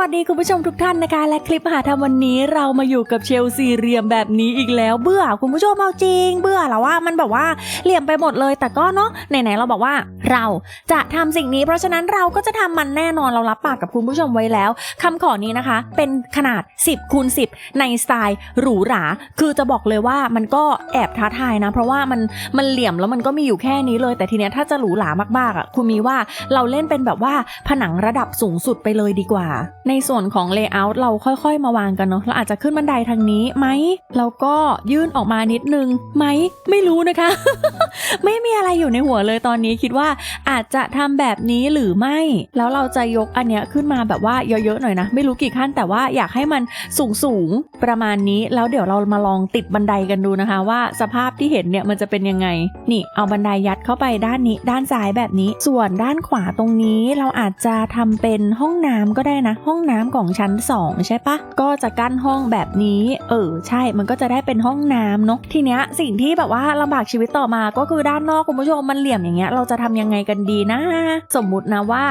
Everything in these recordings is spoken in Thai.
สวัสดีคุณผู้ชมทุกท่านนะคะ และคลิปมหาธรรมวันนี้เรามาอยู่กับเชลซีเหลี่ยมแบบนี้อีกแล้วเบื่อคุณผู้ชมเอาจริง เบื่อแล้วว่ามันแบบว่าเหลี่ยมไปหมดเลยแต่ก็เนาะไหนๆเราบอกว่า เราจะทำสิ่งนี้ เพราะฉะนั้นเราก็จะทำมันแน่นอนเรารับปากกับคุณผู้ชมไว้แล้วคำขอนี้นะคะ เป็นขนาด 10คูณ10 ในสไตล์หรูหรา คือจะบอกเลยว่ามันก็แอบท้าทายนะ เพราะว่ามันมันเหลี่ยมแล้วมันก็มีอยู่แค่นี้เลย แต่ทีเนี้ยถ้าจะหรูหรามากๆอะคุณมีว่าเราเล่นเป็นแบบว่าผนังระดับสูงสุดไปเลยดีกว่า ในส่วนของ Layout เราค่อยๆ มาวางกันเนาะเราอาจจะขึ้นบันไดทางนี้ไหมแล้วก็ยื่นออกมานิดนึงไหมไม่รู้นะคะ ไม่มีอะไรอยู่ในหัวเลยตอนนี้คิดว่าอาจจะทำแบบนี้หรือไม่ แล้วเราจะยกอันเนี้ยขึ้นมาแบบว่าเยอะๆหน่อยนะ ไม่รู้กี่ขั้นแต่ว่าอยากให้มันสูงๆประมาณนี้ แล้วเดี๋ยวเรามาลองติดบันไดกันดูนะคะ ว่าสภาพที่เห็นเนี่ยมันจะเป็นยังไง นี่เอาบันไดยัดเข้าไปด้านนี้ ด้านซ้ายแบบนี้ ส่วนด้านขวาตรงนี้เราอาจจะทำเป็นห้องน้ำก็ได้นะ ห้องน้ำของชั้น 2 ใช่ปะก็จะกั้นห้องแบบนี้ เออใช่ มันก็จะได้เป็นห้องน้ำเนาะทีเนี้ยสิ่งที่แบบว่าลำบากชีวิตต่อมาก็คือด้านนอกคุณผู้ชมมันเหลี่ยมอย่างเงี้ยเราจะทำยังไงกันดีนะ สมมุตินะว่า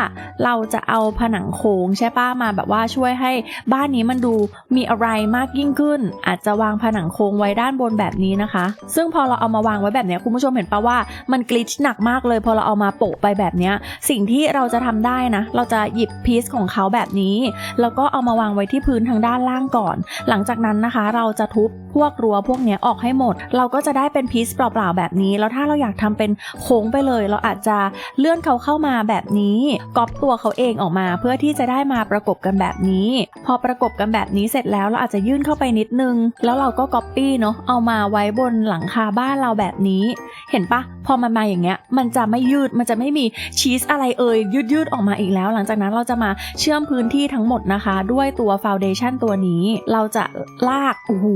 เราจะเอาผนังโค้งใช่ปะมาแบบว่าช่วยให้บ้านนี้มันดูมีอะไรมากยิ่งขึ้น อาจจะวางผนังโค้งไว้ด้านบนแบบนี้นะคะ ซึ่งพอเราเอามาวางไว้แบบนี้คุณผู้ชมเห็นปะว่ามันกลิชหนักมากเลย พอเราเอามาโปะไปแบบนี้สิ่งที่เราจะทำได้นะ เราจะหยิบพีซของเขาแบบนี้ แล้วก็เอามาวางไว้ที่พื้นทางด้านล่างก่อน หลังจากนั้นนะคะ เราจะทุบพวกรั้วพวกนี้ออกให้หมด เราก็จะได้เป็นพีซเปล่าๆแบบนี้ แล้วถ้าเราอยากทำเป็นโค้งไปเลย เราอาจจะเลื่อนเขาเข้ามาแบบนี้ก๊อปตัวเขาเองออกมาเพื่อที่จะได้มาประกบกันแบบนี้ พอประกบกันแบบนี้เสร็จแล้วเราอาจจะยื่นเข้าไปนิดนึง แล้วเราก็ก๊อปปี้เนาะเอามาไว้บนหลังคาบ้านเราแบบนี้ เห็นปะพอมันมาอย่างเงี้ยมันจะไม่ยืดมันจะไม่มีชีสอะไรเอ่ยยืดยืดๆออกมาอีกแล้ว หลังจากนั้นเราจะมาเชื่อมพื้นที่ทั้งหมดนะคะ ด้วยตัวฟาวเดชันตัวนี้ เราจะลากโอ้โห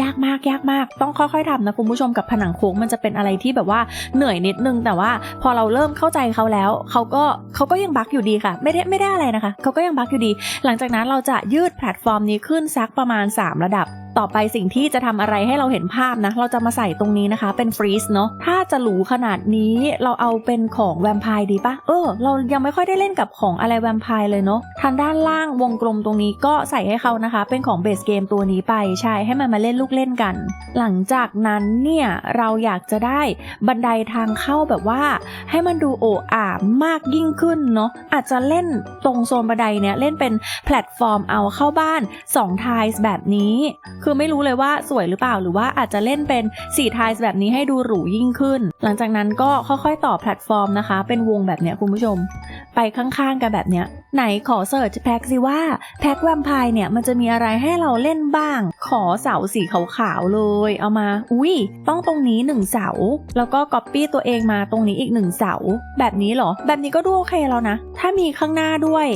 ยากมากยากมาก ต้องค่อยๆทำนะคุณผู้ชมกับผนังโค้งมันจะเป็นอะไรที่แบบว่าเหนื่อยนิดนึงแต่ว่าพอเราเริ่มเข้าใจเขาแล้ว เขาก็เขาก็ยังบักอยู่ดีค่ะ ไม่ได้ไม่ได้อะไรนะคะ เขาก็ยังบักอยู่ดี หลังจากนั้นเราจะยืดแพลตฟอร์มนี้ขึ้นสักประมาณ 3 ระดับ ต่อไปสิ่งที่จะทำอะไรให้เราเห็นภาพนะ เราจะมาใส่ตรงนี้นะคะ เป็นฟรีซเนาะ ถ้าจะหรูขนาดนี้เราเอาเป็นของแวมไพร์ดีปะเออ เรายังไม่ค่อยได้เล่นกับของอะไรแวมไพร์เลยเนาะ ทางด้านล่างวงกลมตรงนี้ก็ใส่ให้เขานะคะ เป็นของเบสเกมตัวนี้ไป ใช่ ให้มันมาเล่นลูกเล่นกัน หลังจากนั้นเนี่ยเราอยากจะได้บันไดทางเข้าแบบว่า ให้มันดูโอ้อ่ามากยิ่งขึ้นเนาะ อาจจะเล่นตรงโซนบันไดเนี่ยเล่นเป็นแพลตฟอร์มเอาเข้าบ้าน2ไทส์แบบนี้คือไม่รู้เลยว่าสวยหรือเปล่าหรือว่าอาจจะเล่นเป็น4ไทส์แบบนี้ให้ดูหรูยิ่งขึ้น หลังจากนั้นก็ค่อยๆต่อแพลตฟอร์มนะคะ เป็นวงแบบเนี้ยคุณผู้ชม ไปข้างๆกันแบบเนี้ยไหนขอเสิร์ชแพ็กสิว่าแพ็กแวมไพร์เนี่ยมันจะมีอะไรให้เราเล่นบ้าง ขอเสาสีขาวๆเลย เอามา อุ้ยต้องตรงนี้หนึ่งเสา แล้วก็ก๊อปปี้ตัวเองมาตรงนี้อีกหนึ่งเสา แบบนี้เหรอ แบบนี้ก็ดูโอเคแล้วนะ ถ้ามีข้างหน้าด้วย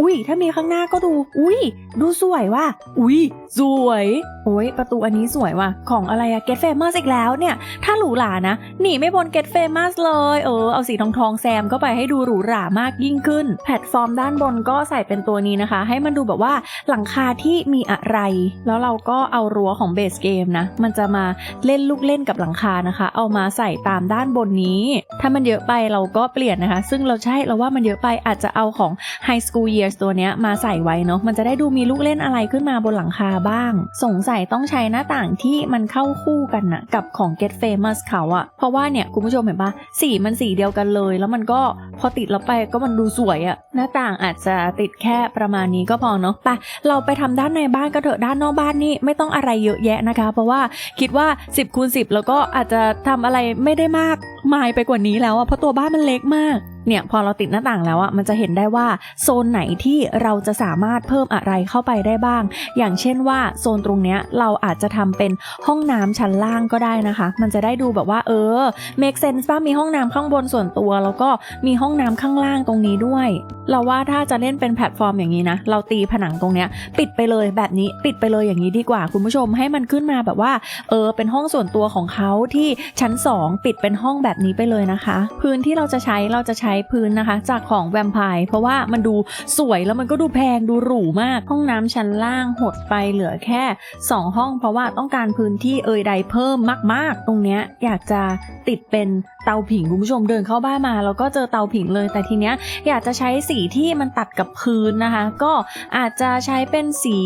อุ้ยถ้ามีข้างหน้าก็ดู อุ้ยดูสวยว่ะอุ้ยสวย โอ้ยประตูอันนี้สวยว่ะ ของอะไรอะ Get Famous อีกแล้วเนี่ย ถ้าหรูหรานะ หนีไม่พ้น Get Famous เลย เออ เอาสีทองทองแซมเข้าไปให้ดูหรูหรามากยิ่งขึ้น แพลตฟอร์มด้านบนก็ใส่เป็นตัวนี้นะคะ ให้มันดูแบบว่าหลังคาที่มีอะไร แล้วเราก็เอารั้วของเบสเกมนะ มันจะมาเล่นลูกเล่นกับหลังคานะคะ เอามาใส่ตามด้านบนนี้ ถ้ามันเยอะไปเราก็เปลี่ยนนะคะ ซึ่งเราใช่เราว่ามันเยอะไปอาจจะเอาของ High School Years ตัวเนี้ยมาใส่ไว้เนาะ มันจะได้ดูมีลูกเล่นอะไรขึ้นมาบนหลังคาบ้าง สงสัยต้องใช้หน้าต่างที่มันเข้าคู่กันนะกับของ Get Famous เขาอะเพราะว่าเนี่ยคุณผู้ชมเห็นปะสีมันสีเดียวกันเลย แล้วมันก็พอติดแล้วไปก็มันดูสวยอะหน้าต่างอาจจะติดแค่ประมาณนี้ก็พอเนาะไปเราไปทำด้านในบ้านก็เถอะด้านนอกบ้านนี่ไม่ต้องอะไรเยอะแยะนะคะ เพราะว่าคิดว่า 10คูณ10 แล้วก็อาจจะทำอะไรไม่ได้มาก มายไปกว่านี้แล้วอะเพราะตัวบ้านมันเล็กมาก เนี่ยพอเราติดหน้าต่างแล้วอะมันจะเห็นได้ว่าโซนไหนที่เราจะสามารถเพิ่มอะไรเข้าไปได้บ้าง อย่างเช่นว่าโซนตรงเนี้ยเราอาจจะทำเป็นห้องน้ำชั้นล่างก็ได้นะคะ มันจะได้ดูแบบว่า เออ make sense ป่ะมีห้องน้ำข้างบนส่วนตัว แล้วก็มีห้องน้ำข้างล่างตรงนี้ด้วย เราว่าถ้าจะเล่นเป็นแพลตฟอร์มอย่างนี้นะเราตีผนังตรงเนี้ยปิดไปเลยแบบนี้ปิดไปเลยอย่างนี้ดีกว่า คุณผู้ชมให้มันขึ้นมาแบบว่าเออเป็นห้องส่วนตัวของเขาที่ชั้น 2 ปิดเป็นห้องแบบนี้ไปเลยนะคะ พื้นที่เราจะใช้เราจะใช้พื้นนะคะ จากของแวมไพร์เพราะว่ามันดูสวยแล้วมันก็ดูแพงดูหรูมาก ห้องน้ำชั้นล่างหดไปเหลือแค่ 2 ห้อง เพราะว่าต้องการพื้นที่เอ่ยใดเพิ่มมาก ๆ ตรงเนี้ยอยากจะติดเป็นเตาผิงคุณผู้ชมเดินเข้าบ้านมาแล้วก็เจอเตาผิงเลย แต่ทีเนี้ยอยากจะใช้สีที่มันตัดกับพื้นนะคะ ก็อาจจะใช้เป็นสี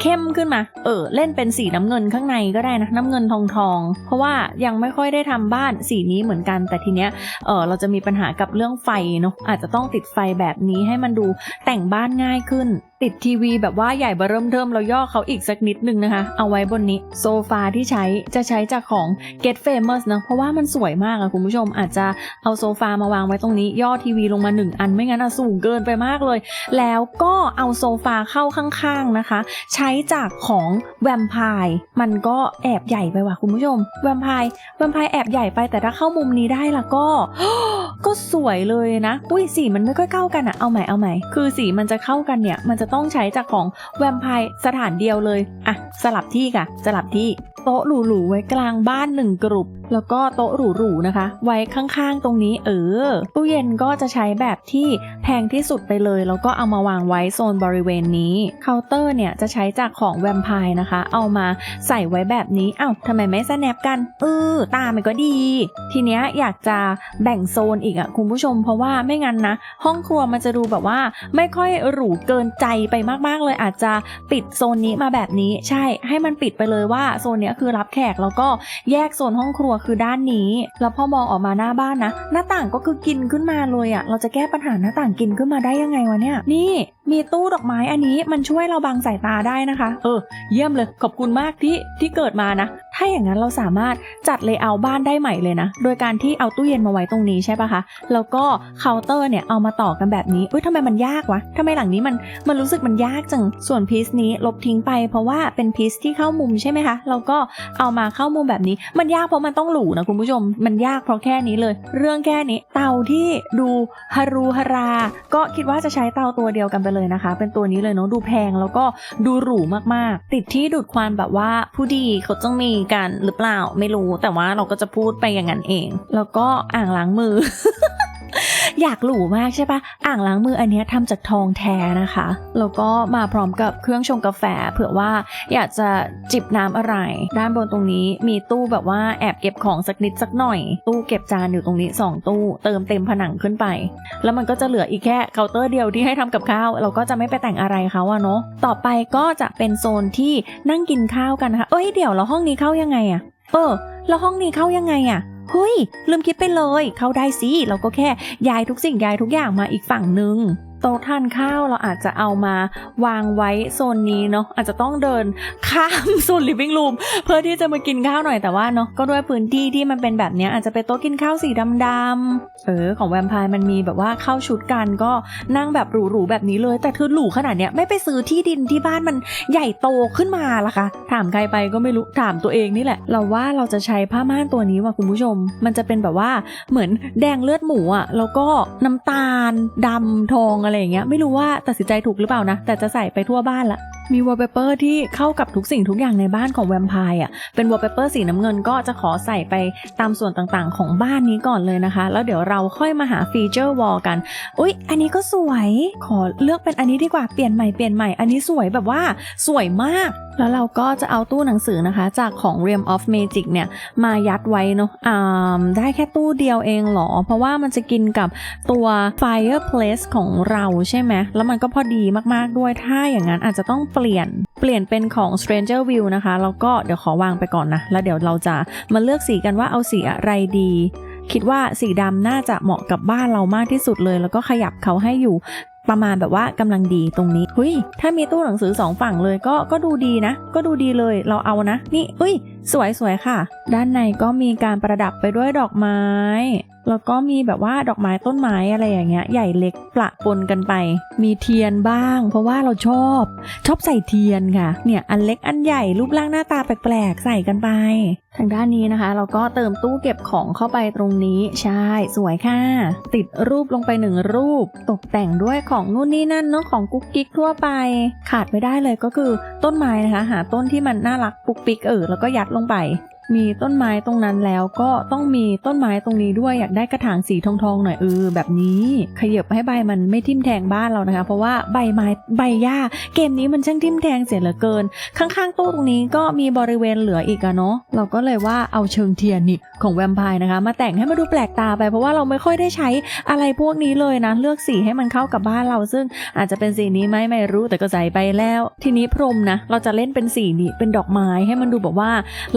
เข้มขึ้นมา เออเล่นเป็นสีน้ำเงินข้างในก็ได้นะน้ำเงินทองทองเพราะว่ายังไม่ค่อยได้ทำบ้านสีนี้เหมือนกัน แต่ทีเนี้ยเออเราจะมีปัญหากับเรื่องไฟเนาะอาจจะต้องติดไฟแบบนี้ให้มันดูแต่งบ้านง่ายขึ้นติดทีวีแบบว่าใหญ่เบอร์เริ่มเทิมเราย่อเขาอีกสักนิดนึงนะคะ เอาไว้บนนี้ โซฟาที่ใช้จะใช้จากของ Get Famous นะ เพราะว่ามันสวยมากอะคุณผู้ชมอาจจะเอาโซฟามาวางไว้ตรงนี้ ย่อทีวีลงมาหนึ่งอันไม่งั้นอะสูงเกินไปมากเลย แล้วก็เอาโซฟาเข้าข้างๆนะคะ ใช้จากของแวมไพร์มันก็แอบใหญ่ไปว่ะคุณผู้ชมแวมไพร์แวมไพร์แอบใหญ่ไปแต่ถ้าเข้ามุมนี้ได้ละก็ก็สวยเลยนะ อุ้ยสีมันไม่ค่อยเข้ากันอะเอาใหม่เอาใหม่คือสีมันจะเข้ากันเนี่ยมันจะต้องใช้จากของแวมไพร์สถานเดียวเลย อะ สลับที่ค่ะ สลับที่ โต๊ะหรูๆไว้กลางบ้านหนึ่งกลุ่มแล้วก็โต๊ะหรูๆนะคะ ไว้ข้างๆตรงนี้เออตู้เย็นก็จะใช้แบบที่แพงที่สุดไปเลย แล้วก็เอามาวางไว้โซนบริเวณนี้เคาน์เตอร์เนี่ยจะใช้จากของแวมไพร์นะคะ เอามาใส่ไว้แบบนี้เอ้าทำไมไม่สแนปกันเออตามันก็ดี ทีเนี้ยอยากจะแบ่งโซนอีกอะคุณผู้ชม เพราะว่าไม่งั้นนะ ห้องครัวมันจะดูแบบว่า ไม่ค่อยหรูเกินใจไปมากๆเลยอาจจะปิดโซนนี้มาแบบนี้ ใช่ให้มันปิดไปเลยว่าโซนเนี้ยคือรับแขกแล้วก็แยกโซนห้องครัวคือด้านนี้ แล้วพอมองออกมาหน้าบ้านนะ หน้าต่างก็คือกินขึ้นมาเลยอะเราจะแก้ปัญหาหน้าต่างกินขึ้นมาได้ยังไงวะเนี่ย นี่ มีตู้ดอกไม้อันนี้มันช่วยเราบังสายตาได้นะคะ เออ เยี่ยมเลย ขอบคุณมากที่ที่เกิดมานะ ถ้าอย่างนั้นเราสามารถจัดเลเยอร์บ้านได้ใหม่เลยนะ โดยการที่เอาตู้เย็นมาไว้ตรงนี้ใช่ปะคะ แล้วก็เคาน์เตอร์เนี่ยเอามาต่อกันแบบนี้เอ้ยทำไมมันยากวะทำไมหลังนี้มันมันรู้สึกมันยากจัง ส่วนพีซนี้ลบทิ้งไป เพราะว่าเป็นพีซที่เข้ามุมใช่ไหมคะ เราก็เอามาเข้ามุมแบบนี้ มันยากเพราะมันต้ององหรูนะคุณผู้ชมมันยากเพราะแค่นี้เลย เรื่องแค่นี้เตาที่ดูฮารูฮารา ก็คิดว่าจะใช้เตาตัวเดียวกันไปเลยนะคะ เป็นตัวนี้เลยเนาะดูแพงแล้วก็ดูหรูมากๆ ติดที่ดูดควันแบบว่าผู้ดีเขาต้องมีกันหรือเปล่าไม่รู้ แต่ว่าเราก็จะพูดไปอย่างนั้นเอง แล้วก็อ่างล้างมือ อยากหรูมากใช่ปะอ่างล้างมืออันนี้ทำจากทองแท้นะคะ แล้วก็มาพร้อมกับเครื่องชงกาแฟ เผื่อว่าอยากจะจิบน้ำอะไร ด้านบนตรงนี้มีตู้แบบว่าแอบเก็บของสักนิดสักหน่อย ตู้เก็บจานอยู่ตรงนี้ 2 ตู้ เติมเต็มผนังขึ้นไป แล้วมันก็จะเหลืออีกแค่เคาน์เตอร์เดียวที่ให้ทำกับข้าว เราก็จะไม่ไปแต่งอะไรเขาอะเนาะ ต่อไปก็จะเป็นโซนที่นั่งกินข้าวกันนะคะ เอ้ยเดี๋ยวแล้วห้องนี้เข้ายังไงอะเออแล้วห้องนี้เข้ายังไงอะ เฮ้ย ลืมคิดไปเลย เข้าได้สิ เราก็แค่ย้ายทุกสิ่งย้ายทุกอย่างมาอีกฝั่งหนึ่ง ต๊ะทานข้าวเราอาจจะเอามาวางไว้โซนนี้เนาะอาจจะต้องเดินข้ามโซน living room เพื่อที่จะมากินข้าวหน่อยแต่ว่าเนาะก็ด้วยพื้นที่ที่มันเป็นแบบเนี้ยอาจจะเป็นโต๊ะกินข้าวสีดำๆเออของแวมไพร์มันมีแบบว่าเข้าชุดกันก็นั่งแบบหรูๆแบบนี้เลย แต่คือหรูขนาดเนี้ยไม่ไปซื้อที่ดินที่บ้านมันใหญ่โตขึ้นมาล่ะคะถามใครไปก็ไม่รู้ถามตัวเองนี่แหละ เราว่าเราจะใช้ผ้าม่านตัวนี้ว่ะคุณผู้ชม มันจะเป็นแบบว่าเหมือนแดงเลือดหมูอะแล้วก็น้ำตาลดำทองอะไรอย่างเงี้ย ไม่รู้ว่าตัดสินใจถูกหรือเปล่านะ แต่จะใส่ไปทั่วบ้านละ มีวอลเปเปอร์ที่เข้ากับทุกสิ่งทุกอย่างในบ้านของแวมไพร์อะ เป็นวอลเปเปอร์สีน้ำเงินก็จะขอใส่ไปตามส่วนต่างๆ ของบ้านนี้ก่อนเลยนะคะ แล้วเดี๋ยวเราค่อยมาหาฟีเจอร์วอลกัน อุ๊ย อันนี้ก็สวย ขอเลือกเป็นอันนี้ดีกว่า เปลี่ยนใหม่ เปลี่ยนใหม่ อันนี้สวยแบบว่าสวยมาก แล้วเราก็จะเอาตู้หนังสือนะคะ จากของ Realm of Magic เนี่ย มายัดไว้เนาะอ่าได้แค่ตู้เดียวเองเหรอ เพราะว่ามันจะกินกับตัว fireplace ของเราใช่ไหม แล้วมันก็พอดีมากๆด้วย ถ้าอย่างนั้นอาจจะต้องเปลี่ยนเปลี่ยนเป็นของ Stranger View นะคะ แล้วก็เดี๋ยวขอวางไปก่อนนะ แล้วเดี๋ยวเราจะมาเลือกสีกันว่าเอาสีอะไรดี คิดว่าสีดำน่าจะเหมาะกับบ้านเรามากที่สุดเลย แล้วก็ขยับเขาให้อยู่ประมาณแบบว่ากำลังดีตรงนี้เฮ้ยถ้ามีตู้หนังสือสองฝั่งเลยก็ก็ดูดีนะ ก็ดูดีเลย เราเอานะ นี่เฮ้ย สวยสวยค่ะ ด้านในก็มีการประดับไปด้วยดอกไม้ แล้วก็มีแบบว่าดอกไม้ต้นไม้อะไรอย่างเงี้ย ใหญ่เล็กปละปนกันไป มีเทียนบ้าง เพราะว่าเราชอบ ชอบใส่เทียนค่ะ เนี่ยอันเล็กอันใหญ่รูปร่างหน้าตาแปลกๆใส่กันไป ทางด้านนี้นะคะ เราก็เติมตู้เก็บของเข้าไปตรงนี้ ใช่ สวยค่ะ ติดรูปลงไปหนึ่งรูป ตกแต่งด้วยของนู่นนี่นั่นเนาะของกุ๊กกิ๊กทั่วไป ขาดไม่ได้เลยก็คือต้นไม้นะคะ หาต้นที่มันน่ารักปุกปิกเออแล้วก็ยัดลงไป มีต้นไม้ตรงนั้นแล้วก็ต้องมีต้นไม้ตรงนี้ด้วยอยากได้กระถางสีทองๆหน่อยเออแบบนี้ขยับให้ใบมันไม่ทิ่มแทงบ้านเรานะคะ เพราะว่าใบไม้ใบหญ้า เกมนี้มันช่างทิ่มแทงเสียเหลือเกิน ข้างๆตู้ตรงนี้ก็มีบริเวณเหลืออีกอะเนาะเราก็เลยว่าเอาเชิงเทียนนี่ของแวมไพร์นะคะ มาแต่งให้มันดูแปลกตาไป เพราะว่าเราไม่ค่อยได้ใช้อะไรพวกนี้เลยนะ เลือกสีให้มันเข้ากับบ้านเราซึ่งอาจจะเป็นสีนี้ไหมไม่รู้แต่ก็ใส่ไปแล้ว ทีนี้พรมนะ เราจะเล่นเป็นสีนี้เป็นดอกไม้ให้มันดูแบบว่า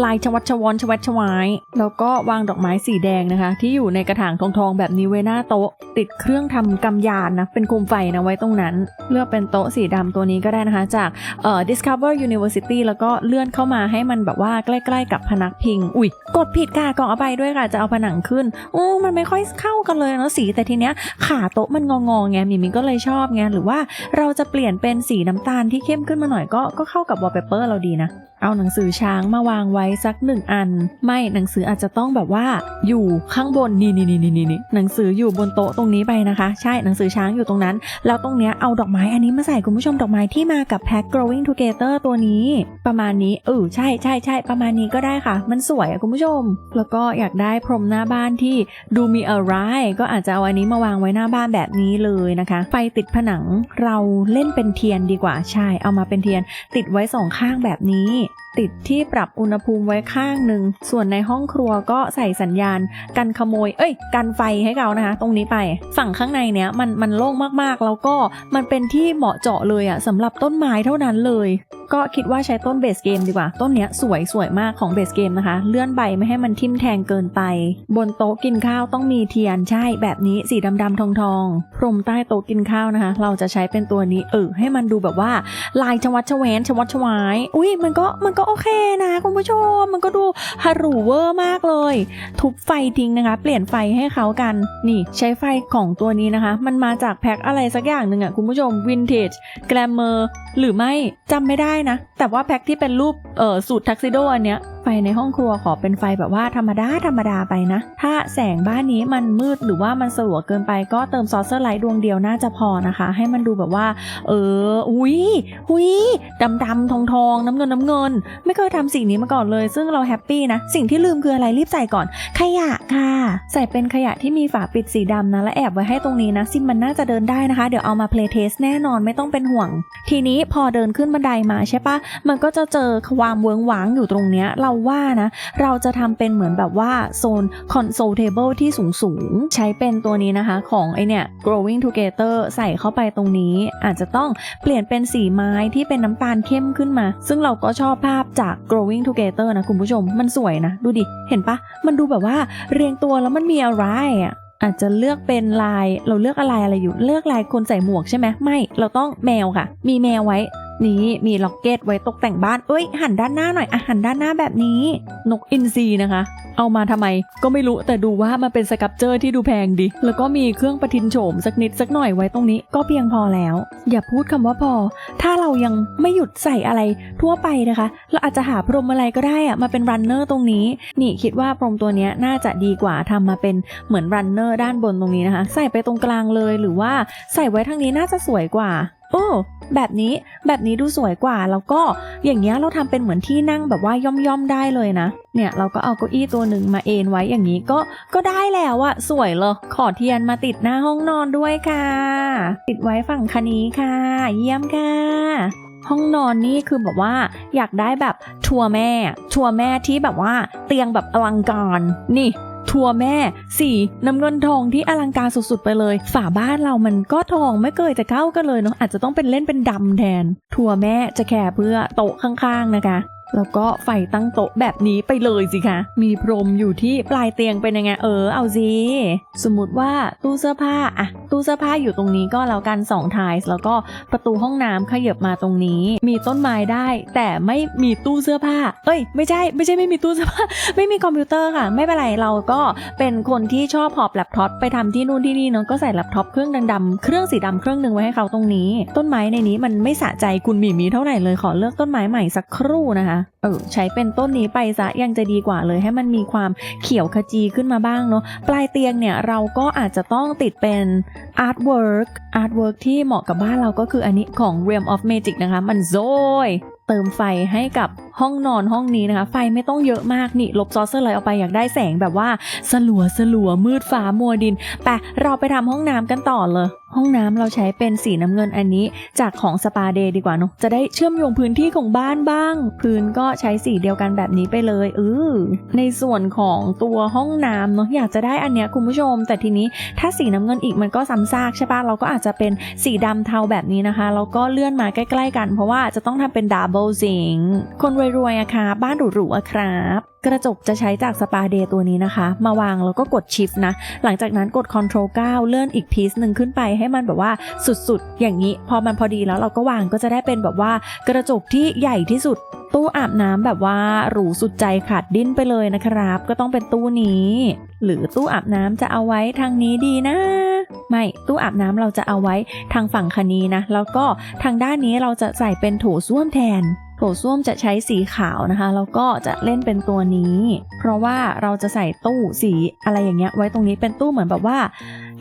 ลายชวัดชวอนชวัดชวายแล้วก็วางดอกไม้สีแดงนะคะ ที่อยู่ในกระถางทองๆแบบนี้ไว้หน้าโต๊ะ ติดเครื่องทำกำยานนะเป็นโคมไฟนะไว้ตรงนั้น เลือกเป็นโต๊ะสีดำตัวนี้ก็ได้นะคะ จากเอ่อ Discover University แล้วก็เลื่อนเข้ามาให้มันแบบว่าใกล้ ๆ กับพนักพิง อุ้ยกดผิดค่ะกล่องอาไปด้วยค่ะจะเอาผนังขึ้นอู้มันไม่ค่อยเข้ากันเลยเนาะสีแต่ทีเนี้ยขาโต๊ะมันงองๆไงมิมิก็เลยชอบไงหรือว่าเราจะเปลี่ยนเป็นสีน้ำตาลที่เข้มขึ้นมาหน่อยก็ก็เข้ากับวอลเปเปอร์เราดีนะ เอาหนังสือช้างมาวางไว้สักหนึ่งอัน ไม่หนังสืออาจจะต้องแบบว่าอยู่ข้างบนนี่นี่นี่นี่นี่หนังสืออยู่บนโต๊ะตรงนี้ไปนะคะ ใช่หนังสือช้างอยู่ตรงนั้น แล้วตรงเนี้ยเอาดอกไม้อันนี้มาใส่คุณผู้ชมดอกไม้ที่มากับแพ็ค growing together ตัวนี้ ประมาณนี้เออใช่ใช่ใช่ประมาณนี้ก็ได้ค่ะ มันสวยอะคุณผู้ชม แล้วก็อยากได้พรมหน้าบ้านที่ดูมีอะไรก็อาจจะเอาอันนี้มาวางไว้หน้าบ้านแบบนี้เลยนะคะไฟติดผนังเราเล่นเป็นเทียนดีกว่าใช่เอามาเป็นเทียน ติดไว้สองข้างแบบนี้ติดที่ปรับอุณหภูมิไว้ข้างหนึ่ง ส่วนในห้องครัวก็ใส่สัญญาณกันขโมย เอ้ย กันไฟให้เขานะคะ ตรงนี้ไป ฝั่งข้างในเนี้ยมันมันโล่งมากๆ แล้วก็มันเป็นที่เหมาะเจาะเลยอะสำหรับต้นไม้เท่านั้นเลย ก็คิดว่าใช้ต้นเบสเกมดีกว่า ต้นเนี้ยสวยสวยมากของเบสเกมนะคะ เลื่อนใบไม่ให้มันทิ่มแทงเกินไป บนโต๊ะกินข้าวต้องมีเทียนใช่แบบนี้สีดำๆทองทองๆพรมใต้โต๊ะกินข้าวนะคะ เราจะใช้เป็นตัวนี้เออให้มันดูแบบว่าลายชวัดชแวนชวัดชวาย อุ้ยมันก็มันก็โอเคนะคุณผู้ชม มันก็ดูฮารูเวอร์มากเลย ทุบไฟทิ้งนะคะ เปลี่ยนไฟให้เขากัน นี่ใช้ไฟของตัวนี้นะคะ มันมาจากแพ็คอะไรสักอย่างหนึ่งอะคุณผู้ชมวินเทจแกรมเมอร์หรือไม่จำไม่ได้นะ แต่ว่าแพ็คที่เป็นรูปเอ่อสูตรทักซิโดอันเนี้ย ฟในห้องครัวขอเป็นไฟแบบว่าธรรมดาธรรมดาไปนะ ถ้าแสงบ้านนี้มันมืดหรือว่ามันสลัวเกินไปก็เติมซอสเซอร์ไลท์ดวงเดียวน่าจะพอนะคะ ให้มันดูแบบว่า เอออุ้ยอุ้ยดำดำทองทองน้ำเงินน้ำเงิน ไม่เคยทำสิ่งนี้มาก่อนเลย ซึ่งเราแฮปปี้นะ สิ่งที่ลืมคืออะไรรีบใส่ก่อน ขยะค่ะ ใส่เป็นขยะที่มีฝาปิดสีดำนะและแอบไว้ให้ตรงนี้นะซิมมันน่าจะเดินได้นะคะ เดี๋ยวเอามาเพลย์เทสแน่นอนไม่ต้องเป็นห่วง ทีนี้พอเดินขึ้นบันไดมาใช่ปะมันก็จะเจอความเวิงหวางอยู่ตรงเนี้ยเราว่านะ เราจะทำเป็นเหมือนแบบว่าโซน console table ที่สูงสูงๆใช้เป็นตัวนี้นะคะ ของไอเนี่ย growing together ใส่เข้าไปตรงนี้ อาจจะต้องเปลี่ยนเป็นสีไม้ที่เป็นน้ำตาลเข้มขึ้นมา ซึ่งเราก็ชอบภาพจาก growing together นะคุณผู้ชม มันสวยนะ ดูดิ เห็นปะ มันดูแบบว่าเรียงตัวแล้วมันมีอะไรอะอาจจะเลือกเป็นลายเราเลือกอะไรอะไรอยู่ เลือกลายคนใส่หมวกใช่ไหมไม่ เราต้องแมวค่ะ มีแมวไว้ นี้มีล็อกเก็ตไว้ตกแต่งบ้านเอ้ย หันด้านหน้าหน่อยอะหันด้านหน้าแบบนี้ นกอินทรีนะคะ เอามาทำไม ก็ไม่รู้แต่ดูว่ามันเป็นสกับเจอร์ที่ดูแพงดีแล้วก็มีเครื่องประทินโฉมสักนิดสักหน่อยไว้ตรงนี้ ก็เพียงพอแล้ว อย่าพูดคำว่าพอ ถ้าเรายังไม่หยุดใส่อะไรทั่วไปนะคะ เราอาจจะหาพรมอะไรก็ได้อะมาเป็นรันเนอร์ตรงนี้ นี่คิดว่าพรมตัวนี้น่าจะดีกว่าทำมาเป็นเหมือนรันเนอร์ด้านบนตรงนี้นะคะ ใส่ไปตรงกลางเลยหรือว่าใส่ไว้ทางนี้น่าจะสวยกว่า โอ้ แบบนี้แบบนี้ดูสวยกว่า แล้วก็อย่างเงี้ยเราทำเป็นเหมือนที่นั่งแบบว่าย่อมย่อมได้เลยนะ เนี่ยเราก็เอาเก้าอี้ตัวหนึ่งมาเอนไว้อย่างนี้ก็ก็ได้แล้วอะสวยเลยขอเทียนมาติดหน้าห้องนอนด้วยค่ะ ติดไว้ฝั่งคันนี้ค่ะ เยี่ยมค่ะห้องนอนนี่คือแบบว่าอยากได้แบบทัวร์แม่ ทัวร์แม่ที่แบบว่าเตียงแบบอลังการนี่ ทัวร์แม่สีน้ำเงินทองที่อลังการสุดๆไปเลย ฝาบ้านเรามันก็ทองไม่เคยจะเข้ากันเลยเนาะอาจจะต้องเป็นเล่นเป็นดำแทน ทัวร์แม่จะแค่เพื่อโต๊ะข้างๆนะคะ แล้วก็ไฟตั้งโต๊ะแบบนี้ไปเลยสิคะ มีพรมอยู่ที่ปลายเตียงเป็นยังไงเออเอาสิสมมติว่าตู้เสื้อผ้าอะตู้เสื้อผ้าอยู่ตรงนี้ก็แล้วกัน2ทส์แล้วก็ประตูห้องน้ำขยับมาตรงนี้ มีต้นไม้ได้ แต่ไม่มีตู้เสื้อผ้า เอ้ย ไม่ใช่ ไม่ใช่ไม่มีตู้เสื้อผ้า ไม่มีคอมพิวเตอร์ค่ะ ไม่เป็นไรเราก็เป็นคนที่ชอบหอบแล็ปท็อปไปทำที่นู่นที่นี่เนาะก็ใส่แล็ปท็อปเครื่องดำๆเครื่องสีดำเครื่องหนึ่งไว้ให้เขาตรงนี้ ต้นไม้ในนี้มันไม่สะใจคุณหมีมีเท่าไหร่เลยขอเลือกต้นไม้ใหม่สักครู่นะคะเออใช้เป็นต้นนี้ไปซะยังจะดีกว่าเลยให้มันมีความเขียวขจีขึ้นมาบ้างเนาะปลายเตียงเนี่ยเราก็อาจจะต้องติดเป็นอาร์ตเวิร์กอาร์ตเวิร์กที่เหมาะกับบ้านเราก็คืออันนี้ของ Realm of Magic นะคะ มันโซยเติมไฟให้กับห้องนอนห้องนี้นะคะ ไฟไม่ต้องเยอะมากนี่ลบซอสเซอร์เลยเอาไปอยากได้แสงแบบว่าสลัวสลัวมืดฟ้ามัวดินไปเราไปทำห้องน้ำกันต่อเลยห้องน้ำเราใช้เป็นสีน้ำเงินอันนี้ จากของสปาเดย์ดีกว่าเนาะจะได้เชื่อมโยงพื้นที่ของบ้านบ้าง พื้นก็ใช้สีเดียวกันแบบนี้ไปเลยเออในส่วนของตัวห้องน้ำเนาะอยากจะได้อันเนี้ยคุณผู้ชม แต่ทีนี้ถ้าสีน้ำเงินอีกมันก็ซ้ำซากใช่ปะเราก็อาจจะเป็นสีดำเทาแบบนี้นะคะแล้วก็เลื่อนมาใกล้ ๆ กัน เพราะว่าจะต้องทำเป็นดับเบิลซิงคนรวยๆอะค่ะบ้านหรูๆอะครับกระจกจะใช้จากสปาเดย์ตัวนี้นะคะ มาวางแล้วก็กดชิฟนะ หลังจากนั้นกด Ctrl 9 เลื่อนอีกพีซหนึ่งขึ้นไปให้มันแบบว่าสุดๆ อย่างนี้ พอมันพอดีแล้วเราก็วางก็จะได้เป็นแบบว่ากระจกที่ใหญ่ที่สุด ตู้อาบน้ำแบบว่าหรูสุดใจขาดดิ้นไปเลยนะครับ ก็ต้องเป็นตู้นี้ หรือตู้อาบน้ำจะเอาไว้ทางนี้ดีนะไม่ตู้อาบน้ำเราจะเอาไว้ทางฝั่งคันนี้นะ แล้วก็ทางด้านนี้เราจะใส่เป็นโถส้วมแทน โถส้วมจะใช้สีขาวนะคะ แล้วก็จะเล่นเป็นตัวนี้ เพราะว่าเราจะใส่ตู้สีอะไรอย่างเงี้ยไว้ตรงนี้เป็นตู้เหมือนแบบว่า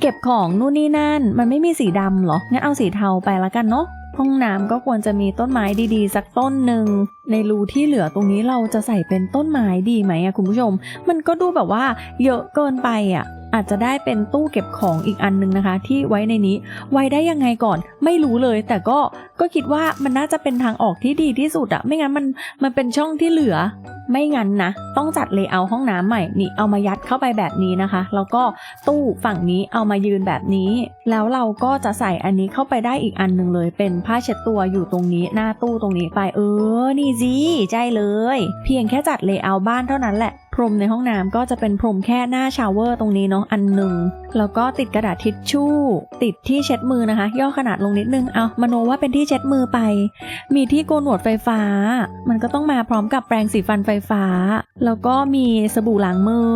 เก็บของนู่นนี่นั่น มันไม่มีสีดำหรอ งั้นเอาสีเทาไปละกันเนาะห้องน้ำก็ควรจะมีต้นไม้ดีๆ สักต้นหนึ่งในรูที่เหลือตรงนี้เราจะใส่เป็นต้นไม้ดีไหมอะคุณผู้ชม มันก็ดูแบบว่าเยอะเกินไปอะ อาจจะได้เป็นตู้เก็บของอีกอันหนึงนะคะ ที่ไว้ในนี้ ไว้ได้ยังไงก่อนไม่รู้เลย แต่ก็ก็คิดว่ามันน่าจะเป็นทางออกที่ดีที่สุดอะไม่งั้นมันมันเป็นช่องที่เหลือ ไม่งั้นนะ ต้องจัดเลเยอร์ห้องน้ำใหม่นี่เอามายัดเข้าไปแบบนี้นะคะ แล้วก็ตู้ฝั่งนี้เอามายืนแบบนี้ แล้วเราก็จะใส่อันนี้เข้าไปได้อีกอันหนึ่งเลย เป็นผ้าเช็ดตัวอยู่ตรงนี้หน้าตู้ตรงนี้ไปเออนี่สิใจเลย เพียงแค่จัดเลเยอร์บ้านเท่านั้นแหละ พรมในห้องน้ำก็จะเป็นพรมแค่หน้าชาวเวอร์ตรงนี้เนาะอันหนึ่งแล้วก็ติดกระดาษทิชชู่ ติดที่เช็ดมือนะคะ ย่อขนาดลงนิดนึงเอามโนว่าเป็นที่เช็ดมือไป มีที่โกนหนวดไฟฟ้า มันก็ต้องมาพร้อมกับแปรงสีฟันไฟฟ้า แล้วก็มีสบู่ล้างมือ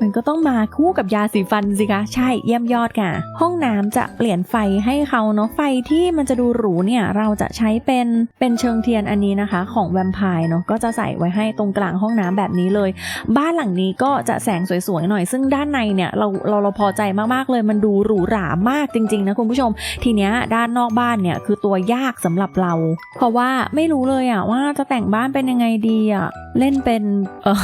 มันก็ต้องมาคู่กับยาสีฟันสิคะใช่เยี่ยมยอดค่ะ ห้องน้ำจะเปลี่ยนไฟให้เขาเนาะไฟที่มันจะดูหรูเนี่ยเราจะใช้เป็นเป็นเชิงเทียนอันนี้นะคะ ของแวมไพร์เนาะก็จะใส่ไว้ให้ตรงกลางห้องน้ำแบบนี้เลย บ้านหลังนี้ก็จะแสงสวยๆหน่อย ซึ่งด้านในเนี่ยเราเราเราพอใจมากๆเลยมันดูหรูหรามากจริง ๆ นะคุณผู้ชม ทีเนี้ยด้านนอกบ้านเนี่ยคือตัวยากสำหรับเรา เพราะว่าไม่รู้เลยอะว่าจะแต่งบ้านเป็นยังไงดีอะเล่นเป็นเออ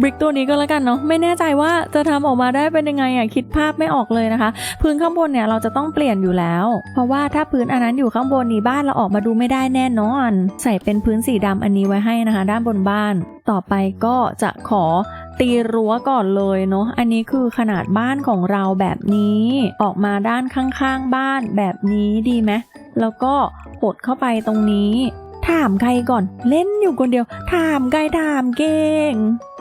บริกตัวนี้ก็แล้วกันเนาะไม่แน่ใจว่าจะทำออกมาได้เป็นยังไงอะคิดภาพไม่ออกเลยนะคะ พื้นข้างบนเนี่ยเราจะต้องเปลี่ยนอยู่แล้ว เพราะว่าถ้าพื้นอันนั้นอยู่ข้างบนนี้บ้านเราออกมาดูไม่ได้แน่นอน ใส่เป็นพื้นสีดำอันนี้ไว้ให้นะคะ ด้านบนบ้าน ต่อไปก็จะขอ ตีรั้วก่อนเลยเนาะอันนี้คือขนาดบ้านของเราแบบนี้ ออกมาด้านข้างๆบ้านแบบนี้ดีไหมแล้วก็กดเข้าไปตรงนี้ถามใครก่อนเล่นอยู่คนเดียว ถามใครถามเก่ง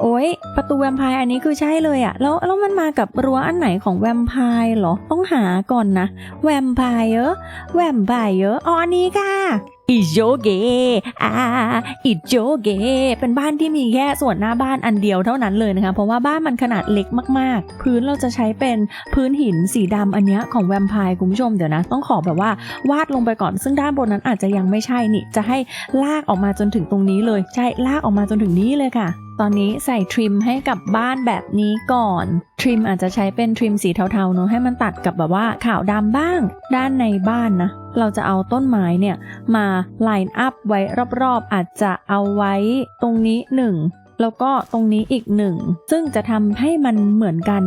โอ้ยประตูแวมไพร์อันนี้คือใช่เลยอะแล้วแล้วมันมากับรั้วอันไหนของแวมไพร์เหรอต้องหาก่อนนะ แวมไพร์เออแวมไพร์เอออ๋ออันนี้ค่ะ อิโจเกอ่าอิโจเกเป็นบ้านที่มีแค่ส่วนหน้าบ้านอันเดียวเท่านั้นเลยนะคะ เพราะว่าบ้านมันขนาดเล็กมากๆ พื้นเราจะใช้เป็นพื้นหินสีดำอันเนี้ยของแวมไพร์คุณผู้ชมเดี๋ยวนะ ต้องขอแบบว่าวาดลงไปก่อน ซึ่งด้านบนนั้นอาจจะยังไม่ใช่นี่ จะให้ลากออกมาจนถึงตรงนี้เลย ใช่ ลากออกมาจนถึงนี้เลยค่ะ ตอนนี้ใส่ทริมให้กับบ้านแบบนี้ก่อน ทริมอาจจะใช้เป็นทริมสีเทาๆเนอะให้มันตัดกับแบบว่าขาวดำบ้าง ด้านในบ้านนะ เราจะเอาต้นไม้เนี่ย มาไลน์อัพไว้รอบๆ อาจจะเอาไว้ตรงนี้หนึ่ง แล้วก็ตรงนี้อีกหนึ่งซึ่งจะทำให้มันเหมือนกัน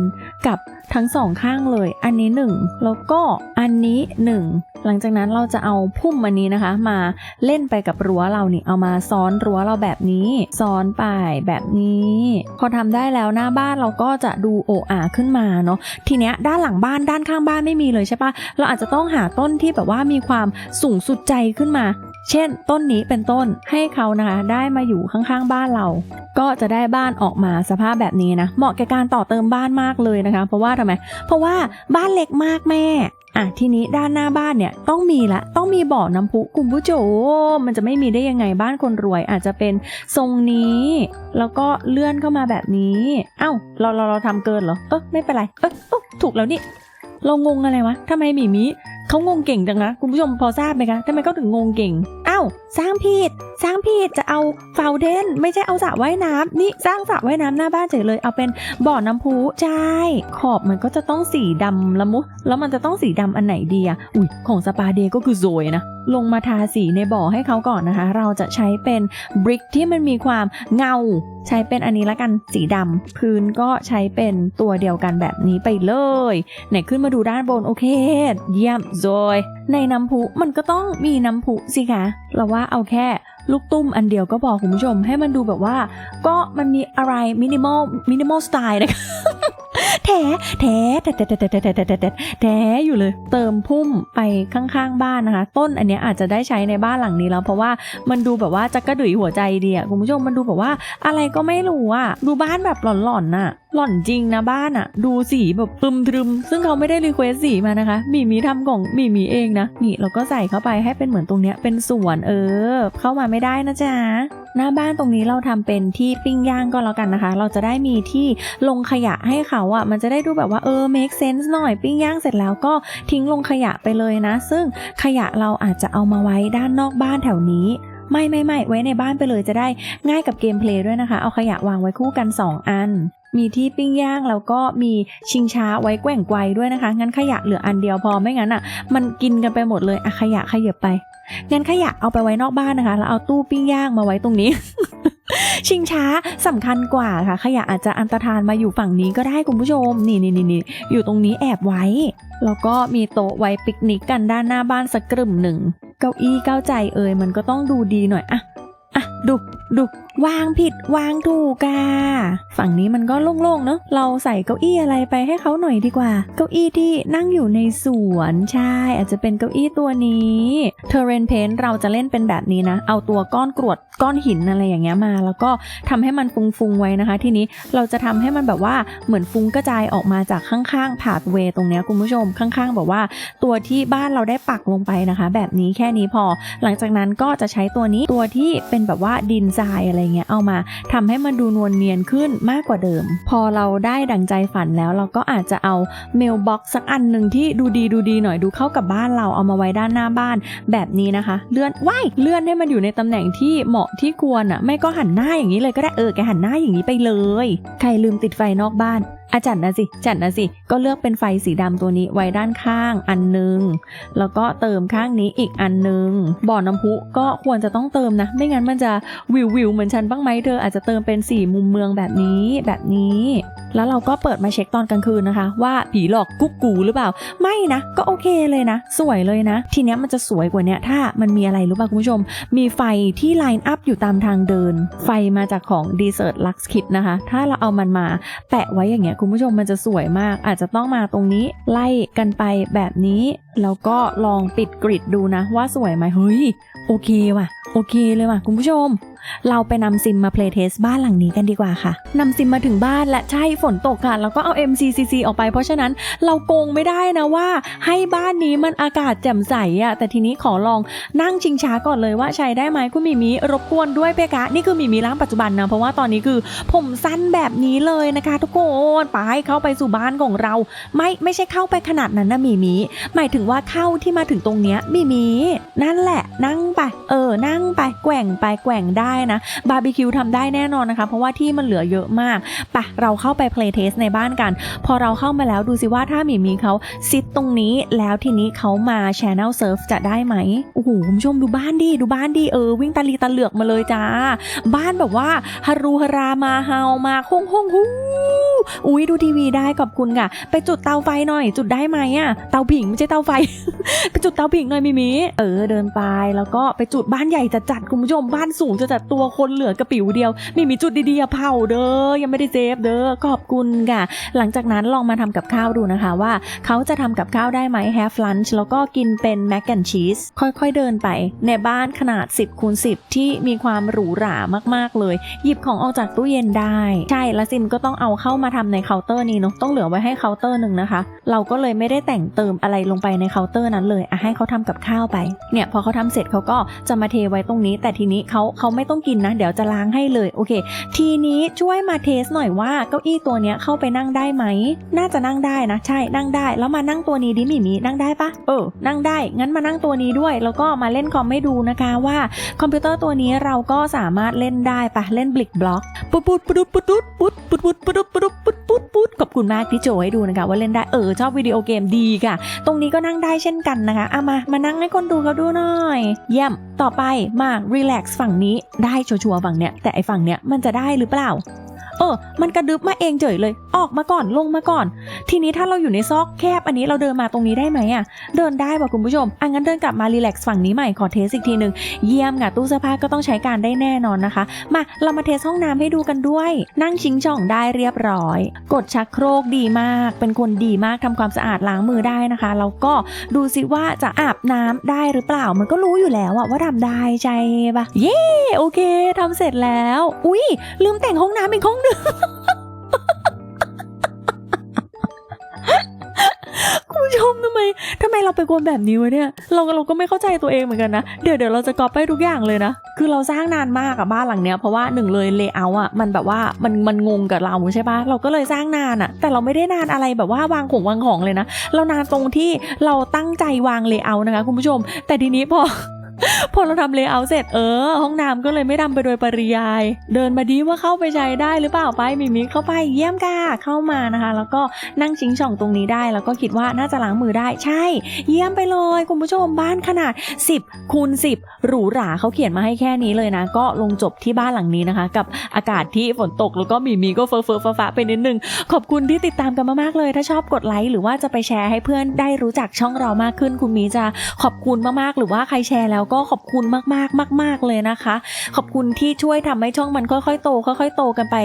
กับทั้งสองข้างเลย อันนี้หนึ่งแล้วก็อันนี้หนึ่งหลังจากนั้นเราจะเอาพุ่มอันนี้นะคะ มาเล่นไปกับรั้วเรานี่เอามาซ้อนรั้วเราแบบนี้ ซ้อนไปแบบนี้ พอทำได้แล้วหน้าบ้านเราก็จะดูโอะอาขึ้นมาเนาะทีเนี้ยด้านหลังบ้านด้านข้างบ้านไม่มีเลยใช่ปะเราอาจจะต้องหาต้นที่แบบว่ามีความสูงสุดใจขึ้นมา เช่น ต้นนี้เป็นต้นให้เขานะคะได้มาอยู่ข้างๆบ้านเรา ก็จะได้บ้านออกมาสภาพแบบนี้นะ เหมาะแก่การต่อเติมบ้านมากเลยนะคะ เพราะว่าทำไม เพราะว่าบ้านเล็กมากแม่อะทีนี้ด้านหน้าบ้านเนี่ยต้องมีละต้องมีบ่อน้ำพุคุณผู้ชมมันจะไม่มีได้ยังไงบ้านคนรวย อาจจะเป็นทรงนี้ แล้วก็เลื่อนเข้ามาแบบนี้เอ้าเราเราเราทำเกินเหรอเออไม่เป็นไรเออเอ้ถูกแล้วนี่เรางงอะไรวะทำไมหมีมิ เขางงเก่งจังนะคุณผู้ชมพอทราบไหมคะทำไมเขาถึงงงเก่งอ้าวาวสร้างผิด สร้างผิดจะเอาฟาวเดนไม่ใช่เอาสระว่ายน้ำนี่สร้างสระว่ายน้ำหน้าบ้านเฉยเลยเอาเป็นบ่อน้ำพุใช่ขอบมันก็จะต้องสีดำละมุแล้วมันจะต้องสีดำอันไหนดีอะอุ้ยของสปาเดก็คือโซยนะลงมาทาสีในบ่อให้เขาก่อนนะคะ เราจะใช้เป็นบริกที่มันมีความเงา ใช้เป็นอันนี้ละกันสีดำพื้นก็ใช้เป็นตัวเดียวกันแบบนี้ไปเลยไหนขึ้นมาดูด้านบนโอเค เยี่ยมโซยในน้ำพุมันก็ต้องมีน้ำพุสิคะเราว่าเอาแค่ลูกตุ้มอันเดียวก็พอคุณผู้ชมให้มันดูแบบว่า ก็มันมีอะไรมินิมอลมินิมอลสไตล์นะคะ แท้แท้แท้แท้แท้แท้แท้แท้แท้แท้อยู่เลย เติมพุ่มไปข้างๆบ้านนะคะ ต้นอันเนี้ยอาจจะได้ใช้ในบ้านหลังนี้แล้ว เพราะว่ามันดูแบบว่าจะกระดุยหัวใจดีอะคุณผู้ชมมันดูแบบว่าอะไรก็ไม่รู้อะดูบ้านแบบหลอนๆน่ะหล่อนจริงนะบ้านอะดูสีแบบปึมทรึมซึ่งเขาไม่ได้รีเควสสีมานะคะมีมีทำของมีมีเองนะนี่เราก็ใส่เข้าไปให้เป็นเหมือนตรงเนี้ยเป็นสวนเออ เข้ามาไม่ได้นะจ๊ะ หน้าบ้านตรงนี้เราทำเป็นที่ปิ้งย่างก็แล้วกันนะคะ เราจะได้มีที่ลงขยะให้เขาอะ่ะมันจะได้ดูแบบว่าเออ make sense หน่อยปิ้งย่างเสร็จแล้วก็ทิ้งลงขยะไปเลยนะ ซึ่งขยะเราอาจจะเอามาไว้ด้านนอกบ้านแถวนี้ไม่ไม่ไม่ไว้ในบ้านไปเลยจะได้ง่ายกับเกมเพลย์ด้วยนะคะ เอาขยะวางไว้คู่กัน 2 อัน มีที่ปิ้งย่างแล้วก็มีชิงช้าไว้แกว่งไกวด้วยนะคะ งั้นขยะเหลืออันเดียวพอไม่งั้นอะ มันกินกันไปหมดเลยอะขยะขยับไป งั้นขยะเอาไปไว้นอกบ้านนะคะ แล้วเอาตู้ปิ้งย่างมาไว้ตรงนี้ ชิงช้าสำคัญกว่าค่ะ ขยะอาจจะอันตรธานมาอยู่ฝั่งนี้ก็ได้คุณผู้ชมนี่นี่นี่นี่อยู่ตรงนี้แอบไว้ แล้วก็มีโต๊ะไว้ปิกนิกกันด้านหน้าบ้านสักกลุ่มหนึ่ง เก้าอี้เก้าใจเอ่ยมันก็ต้องดูดีหน่อยอะอะดูดูวางผิดวางถูกกาฝั่งนี้มันก็โล่งๆเนอะเราใส่เก้าอี้อะไรไปให้เขาหน่อยดีกว่า เก้าอี้ที่นั่งอยู่ในสวนใช่ อาจจะเป็นเก้าอี้ตัวนี้เทเรนเพนเราจะเล่นเป็นแบบนี้นะ เอาตัวก้อนกรวดก้อนหินอะไรอย่างเงี้ยมา แล้วก็ทำให้มันฟุ้งๆไว้นะคะ ทีนี้เราจะทำให้มันแบบว่าเหมือนฟุ้งกระจายออกมาจากข้างๆผาดเวตรงเนี้ยคุณผู้ชมข้างๆแบบว่า ตัวที่บ้านเราได้ปักลงไปนะคะ แบบนี้แค่นี้พอ หลังจากนั้นก็จะใช้ตัวนี้ตัวที่เป็นแบบว่าดินทรายอะไรเงี้ยเอามาทำให้มันดูนวลเนียนขึ้นมากกว่าเดิม พอเราได้ดังใจฝันแล้วเราก็อาจจะเอาเมลบ็อกซ์สักอันหนึ่งที่ดูดีดูดีหน่อยดูเข้ากับบ้านเราเอามาไว้ด้านหน้าบ้านแบบนี้นะคะ เลื่อนว้ายเลื่อนให้มันอยู่ในตำแหน่งที่เหมาะที่ควรอะไม่ก็หันหน้าอย่างนี้เลยก็ได้เออแกหันหน้าอย่างนี้ไปเลย ใครลืมติดไฟนอกบ้านอาจัดนะสิจัดนะสิก็เลือกเป็นไฟสีดำตัวนี้ไว้ด้านข้างอันหนึง แล้วก็เติมข้างนี้อีกอันหนึง บ่อน้ำพุก็ควรจะต้องเติมนะ ไม่งั้นมันจะวิววิวเหมือนฉันบ้างไหมเธออาจจะเติมเป็นสีมุมเมืองแบบนี้แบบนี้ แล้วเราก็เปิดมาเช็คตอนกลางคืนนะคะ ว่าผีหลอกกุ๊กกูหรือเปล่า ไม่นะ ก็โอเคเลยนะ สวยเลยนะ ทีเนี้ยมันจะสวยกว่านี้ถ้ามันมีอะไรรู้ป่ะคุณผู้ชม มีไฟที่ไลน์อัพอยู่ตามทางเดิน ไฟมาจากของ Desert Lux Kit นะคะ ถ้าเราเอามันมาแปะไว้อย่างเงี้ยคุณผู้ชมมันจะสวยมาก อาจจะต้องมาตรงนี้ไล่กันไปแบบนี้ แล้วก็ลองปิดกริดดูนะว่าสวยไหมเฮ้ยโอเคว่ะ โอเคเลยว่ะคุณผู้ชม เราไปนำซิมมาเพลย์เทสบ้านหลังนี้กันดีกว่าค่ะนำซิมมาถึงบ้านและใช่ฝนตกค่ะแล้วก็เอา MCCC ออกไปเพราะฉะนั้นเราโกงไม่ได้นะว่า ให้บ้านนี้มันอากาศแจ่มใสอะแต่ทีนี้ขอลองนั่งชิงช้าก่อนเลยว่าใช้ได้ไหมคุณมีมีรบกวนด้วยเพคะ นี่คือมีมีร่างปัจจุบันนะเพราะว่าตอนนี้คือผมสั้นแบบนี้เลยนะคะ ทุกคนไปเข้าไปสู่บ้านของเรา ไม่ไม่ใช่เข้าไปขนาดนั้นนะมีมีหมายถึงว่าเข้าที่มาถึงตรงเนี้ยมีมีนั่นแหละนั่งไปเออนั่งไปแกว่งไปแกว่งได้นะบาร์บีคิวทำได้แน่นอนนะคะ เพราะว่าที่มันเหลือเยอะมากปะเราเข้าไปเพลย์เทสในบ้านกัน พอเราเข้ามาแล้วดูสิว่าถ้าหมีมีเขาซิดตรงนี้แล้วทีนี้เขามา Channel Surf จะได้ไหมโอ้โหคุณผู้ชมดูบ้านดีดูบ้านดีเออวิ่งตาลีตาเหลือกมาเลยจ้า บ้านแบบว่าฮารูฮารามาเฮามาฮงฮงฮูอุ้ยดูทีวีได้ขอบคุณค่ะ ไปจุดเตาไฟหน่อย จุดได้ไหมอะเตาผิงไม่ใช่เตาไฟ ไปจุดเตาผิงหน่อยมิมิเออเดินไปแล้วก็ไปจุดบ้านใหญ่จัดจัดคุณผู้ชมบ้านสูงจะจัดตัวคนเหลือกระปิวเดียว ไมิมีจุดดีๆเผาเด้อยังไม่ได้เซฟเด้อขอบคุณค่ะ หลังจากนั้นลองมาทำกับข้าวดูนะคะว่า เขาจะทำกับข้าวได้ไหม have lunch แล้วก็กินเป็น mac and cheese ค่อยๆเดินไป ในบ้านขนาด 10คูณ10 ที่มีความหรูหรามากๆเลย หยิบของออกจากตู้เย็นได้ ใช่แล้วซิมก็ต้องเอาเข้ามาทำในเคาน์เตอร์นี้เนาะต้องเหลือไว้ให้เคาน์เตอร์หนึ่งนะคะ เราก็เลยไม่ได้แต่งเติมอะไรลงไปในเคาน์เตอร์นั้นเลยอะให้เขาทำกับข้าวไปเนี่ยพอเขาทำเสร็จเขาก็จะมาเทไว้ตรงนี้ แต่ทีนี้เขาเขาไม่ต้องต้องกินนะ เดี๋ยวจะล้างให้เลยโอเค ทีนี้ช่วยมาเทสหน่อยว่าเก้าอี้ตัวเนี้ยเข้าไปนั่งได้ไหม น่าจะนั่งได้นะ ใช่นั่งได้ แล้วมานั่งตัวนี้ดิมีหมีนั่งได้ปะเออ นั่งได้ งั้นมานั่งตัวนี้ด้วย แล้วก็มาเล่นคอมให้ดูนะคะว่า คอมพิวเตอร์ตัวนี้เราก็สามารถเล่นได้ปะเล่นบลิกบล็อกปุ๊ดปุ๊ดปุ๊ดปุ๊ดปุ๊ดปุ๊ดปุ๊ดปุ๊ดปุ๊ดปุ๊ด ปุ๊ดปุ๊ดขอบคุณมากที่โจให้ดูนะคะว่าเล่นได้เออชอบวิดีโอเกมดีค่ะ ตรงนี้ก็นั่งได้เช่นกันนะคะเอามามานั่งให้คนดูเขาดูหน่อย เยี่ยมต่อไปมารีแลกซ์ฝั่งนี้ได้ชัวร์ฝั่งเนี้ยแต่ไอฝั่งเนี้ยมันจะได้หรือเปล่า เออ มันกระดึบมาเองเฉยเลย ออกมาก่อนลงมาก่อน ทีนี้ถ้าเราอยู่ในซอกแคบอันนี้เราเดินมาตรงนี้ได้ไหมอะเดินได้ป่ะคุณผู้ชมอะงั้นเดินกลับมารีแลกซ์ฝั่งนี้ใหม่ขอเทสอีกทีหนึ่งเยี่ยมค่ะตู้เสื้อผ้าก็ต้องใช้การได้แน่นอนนะคะ มาเรามาเทสห้องน้ำให้ดูกันด้วย นั่งชิงช่องได้เรียบร้อย กดชักโครกดีมาก เป็นคนดีมากทำความสะอาดล้างมือได้นะคะแล้วก็ดูสิว่าจะอาบน้ำได้หรือเปล่า มันก็รู้อยู่แล้วอะว่าทำได้ใช่ปะเย้โอเคทำเสร็จแล้ว อุ้ยลืมแต่งห้องน้ำอีกห้องหนึงคุณผู้ชมทำไมทำไมเราเป็นคนแบบนี้วะเนี่ย เราเราก็ไม่เข้าใจตัวเองเหมือนกันนะ เดี๋ยวเดี๋ยวเราจะกอปไปทุกอย่างเลยนะ คือเราสร้างนานมากอะบ้านหลังเนี้ยเพราะว่าหนึ่งเลยเลเยอร์อะมันแบบว่ามันมันงงกับเราใช่ปะเราก็เลยสร้างนานอะแต่เราไม่ได้นานอะไรแบบว่าวางของวางของเลยนะ เรานานตรงที่เราตั้งใจวางเลเยอร์นะคะคุณผู้ชม แต่ทีนี้พอ พอเราทำเลเยอร์เสร็จเออ ห้องน้ำก็เลยไม่ดำไปโดยปริยาย เดินมาดีว่าเข้าไปใช้ได้หรือเปล่าไปมิมิเข้าไปเยี่ยมค่ะเข้ามานะคะ แล้วก็นั่งชิงช่องตรงนี้ได้ แล้วก็คิดว่าน่าจะล้างมือได้ใช่ เยี่ยมไปเลยคุณผู้ชมบ้านขนาด 10คูณ10 หรูหราเขาเขียนมาให้แค่นี้เลยนะ ก็ลงจบที่บ้านหลังนี้นะคะ กับอากาศที่ฝนตกแล้วก็มีมีก็เฟอเฟอฟ้าฟ้าไปนิดนึงขอบคุณที่ติดตามกันมากๆเลย ถ้าชอบกดไลค์หรือว่าจะไปแชร์ให้เพื่อนได้รู้จักช่องเรามากขึ้น คุณมีจะขอบคุณมากๆ หรือว่าใครแชร์แล้วก็ขอบคุณมากๆมาก ๆเลยนะคะ ขอบคุณที่ช่วยทำให้ช่องมันค่อยๆโตค่อยๆโตกันไป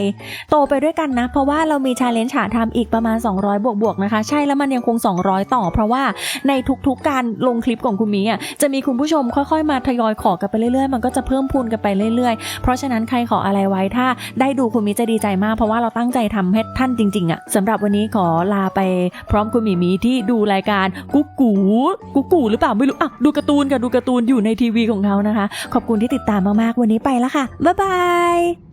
โตไปด้วยกันนะ เพราะว่าเรามีชาเลนจ์หาทำอีกประมาณ 200บวกบวกๆนะคะ ใช่แล้วมันยังคง 200 ต่อ เพราะว่าในทุกๆการลงคลิปของคุณมีอะจะมีคุณผู้ชมค่อยๆ มาทยอยขอกันไปเรื่อยๆ มันก็จะเพิ่มพูนกันไปเรื่อยๆ เพราะฉะนั้นใครขออะไรไว้ถ้าได้ดูคุณมีจะดีใจมาก เพราะว่าเราตั้งใจทำให้ท่านจริงๆอะสำหรับวันนี้ขอลาไปพร้อมคุณมีมีที่ดูรายการกุ๊กกูกุ๊กกูหรือเปล่าไม่รู้อะดูการ์ตูนกับดูการ์ตูนอยู่ในทีวีของเขานะคะ ขอบคุณที่ติดตามมากๆวันนี้ไปแล้วค่ะบ๊ายบาย